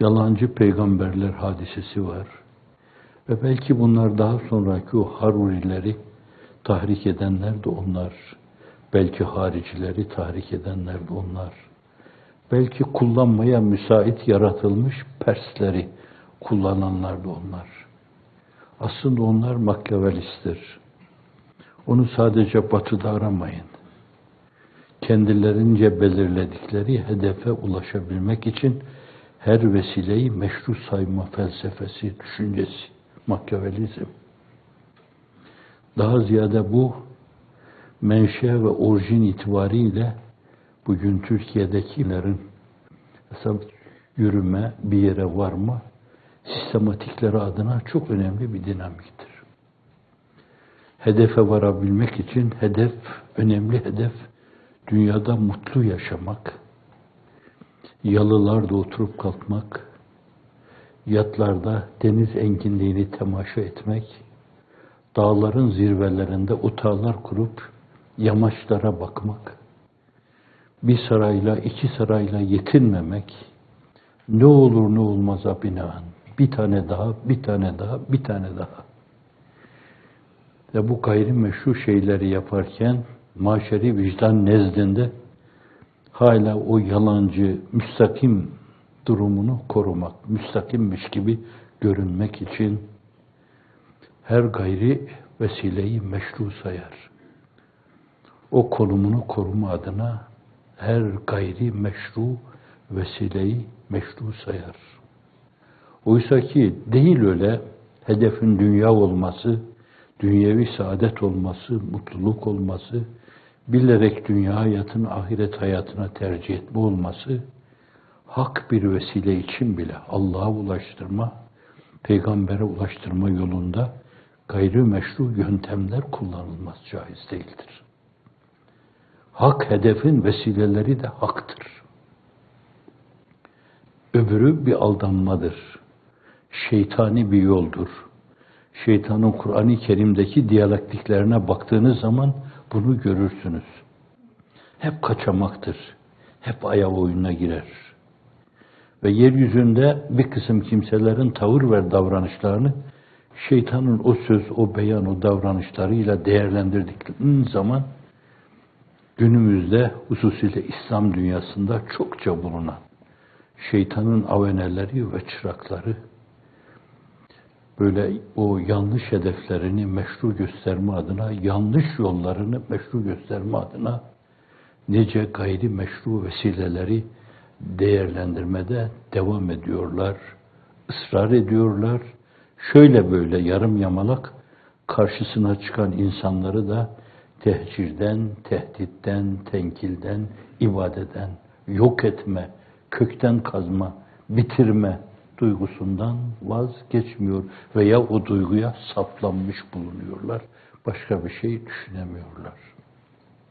yalancı peygamberler hadisesi var. Ve belki bunlar daha sonraki o Harurileri tahrik edenler de onlar. Belki haricileri tahrik edenler de onlar. Belki kullanmaya müsait yaratılmış Persleri kullananlar da onlar. Aslında onlar Makyavelisttir. Onu sadece batıda aramayın. Kendilerince belirledikleri hedefe ulaşabilmek için her vesileyi meşru sayma felsefesi, düşüncesi, Makyavelizm. Daha ziyade bu menşe ve orijin itibariyle bugün Türkiye'dekilerin hesap yürüme, bir yere varma sistematikleri adına çok önemli bir dinamiktir. Hedefe varabilmek için hedef, önemli hedef dünyada mutlu yaşamak, yalılarda oturup kalkmak, yatlarda deniz enginliğini temaşa etmek, dağların zirvelerinde otağlar kurup yamaçlara bakmak, bir sarayla, iki sarayla yetinmemek, ne olur ne olmaza binaen, bir tane daha, bir tane daha, bir tane daha. Ve bu gayrimeşru şeyleri yaparken maşeri vicdan nezdinde hala o yalancı, müstakim durumunu korumak, müstakimmiş gibi görünmek için her gayri vesileyi meşru sayar. O konumunu koruma adına her gayri meşru vesileyi meşru sayar. Oysa ki değil öyle hedefin dünya olması, dünyevi saadet olması, mutluluk olması, bilerek dünya hayatını ahiret hayatına tercih etme olması, hak bir vesile için bile Allah'a ulaştırma, peygambere ulaştırma yolunda gayri meşru yöntemler kullanılmaz caiz değildir. Hak hedefin vesileleri de haktır. Öbürü bir aldanmadır. Şeytani bir yoldur. Şeytanın Kur'an-ı Kerim'deki diyalektiklerine baktığınız zaman bunu görürsünüz. Hep kaçamaktır. Hep ayağı oyununa girer. Ve yeryüzünde bir kısım kimselerin tavır ve davranışlarını şeytanın o söz, o beyan, o davranışlarıyla değerlendirdikleri zaman günümüzde hususiyle İslam dünyasında çokça bulunan şeytanın aveneleri ve çırakları böyle o yanlış hedeflerini meşru gösterme adına, yanlış yollarını meşru gösterme adına nice gayri meşru vesileleri değerlendirmede devam ediyorlar, ısrar ediyorlar. Şöyle böyle yarım yamalak karşısına çıkan insanları da tehcirden, tehditten, tenkilden, ibadeden, yok etme, kökten kazma, bitirme duygusundan vazgeçmiyor veya o duyguya saplanmış bulunuyorlar. Başka bir şey düşünemiyorlar.